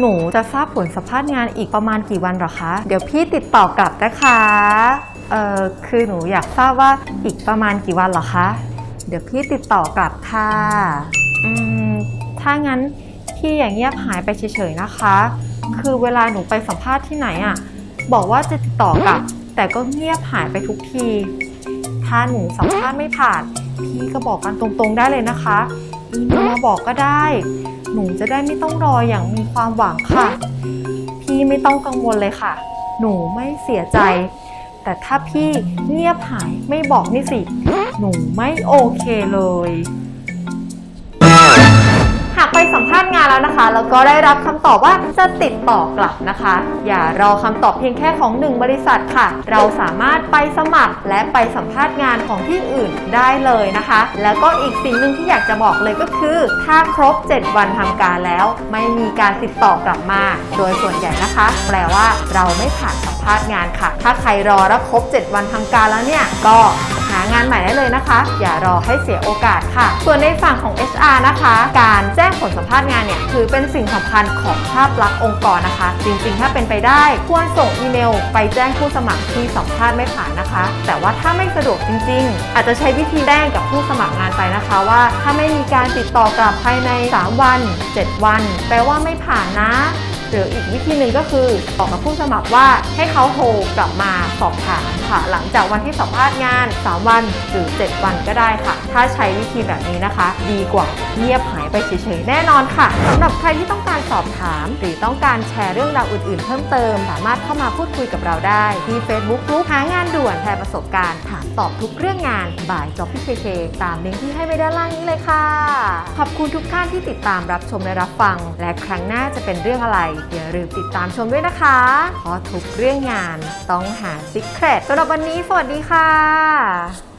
หนูจะทราบผลสัมภาษณ์งานอีกประมาณกี่วันหรอคะ เดี๋ยวพี่ติดต่อกลับนะคะ เอ่อ คือหนูอยากทราบว่าอีกประมาณกี่วันหรอคะ เดี๋ยวพี่ติดต่อกลับค่ะ อืม ถ้างั้นพี่อย่างเงียบหายไปเฉยๆนะคะ คือเวลาหนูไปสัมภาษณ์ที่ไหนอะบอกว่าจะติดต่อกลับ แต่ก็เงียบหายไปทุกที ถ้าหนูสัมภาษณ์ไม่ผ่าน พี่ก็บอกกันตรงๆได้เลยนะคะอีเมลมาบอกก็ได้ หนูจะได้ไม่ต้องรออย่างมีความหวังค่ะ พี่ไม่ต้องกังวลเลยค่ะ หนูไม่เสียใจ แต่ถ้าพี่เงียบหายไม่บอกนี่สิ หนูไม่โอเคเลย หากไปสัมภาษณ์งานแล้วนะคะ แล้วก็ได้รับคำตอบว่าจะติดต่อกลับนะคะ อย่ารอคำตอบเพียงแค่ของหนึ่งบริษัทค่ะ เราสามารถไปสมัครและไปสัมภาษณ์งานของที่อื่นได้เลยนะคะ แล้วก็อีกสิ่งหนึ่งที่อยากจะบอกเลยก็คือ ถ้าครบ 7 วันทำการแล้ว ไม่มีการติดต่อกลับมา โดยส่วนใหญ่นะคะ แปลว่าเราไม่ผ่านสัมภาษณ์งานค่ะ ถ้าใครรอแล้วครบ 7 วันทำการแล้วเนี่ยก็างานใหม่ได้เลยนะคะ อย่ารอให้เสียโอกาสค่ะ ส่วนในฝั่งของ HR นะคะ การแจ้งผลสัมภาษณ์งานเนี่ยถือเป็นสิ่งสำคัญของภาพลักษณ์องค์กรนะคะ จริงๆ ถ้าเป็นไปได้ ควรส่งอีเมล ไปแจ้งผู้สมัครที่สัมภาษณ์ไม่ผ่านนะคะ แต่ว่าถ้าไม่สะดวกจริง ๆ อาจจะใช้วิธีแจ้งกับผู้สมัครงานไปนะคะว่า ถ้าไม่มีการติดต่อกลับภายใน 3 วัน 7 วัน แปลว่าไม่ผ่านนะ หรืออีกวิธีหนึ่งก็คือบอกกับผู้สมัครว่าให้เขาโทรกลับมาสอบถามค่ะ หลังจากวันที่สัมภาษณ์งาน 3 วันหรือ 7 วันก็ได้ค่ะ ถ้าใช้วิธีแบบนี้นะคะ ดีกว่าเงียบหายไปเฉยๆแน่นอนค่ะสำหรับใครที่ต้องการสอบถาม หรือต้องการแชร์เรื่องราวอื่นๆ เพิ่มเติม สามารถเข้ามาพูดคุยกับเราได้ ที่ Facebook กลุ่มหางานด่วนแชร์ประสบการณ์ถามตอบทุกเรื่องงานบ่ายจอบพี่เคเคตามลิงก์ที่ให้ไว้ด้านล่างนี้เลยค่ะ ขอบคุณทุกท่านที่ติดตามรับชมและรับฟัง และครั้งหน้าจะเป็นเรื่องอะไรอย่าลืมติดตามชมด้วยนะคะเพราะทุกเรื่องงานต้องหาซิกเ e ตสำหรับวันนี้สวัสดีค่ะ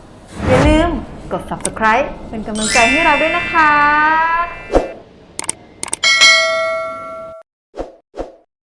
กด subscribe เป็นกำลังใจให้เราด้วยนะคะ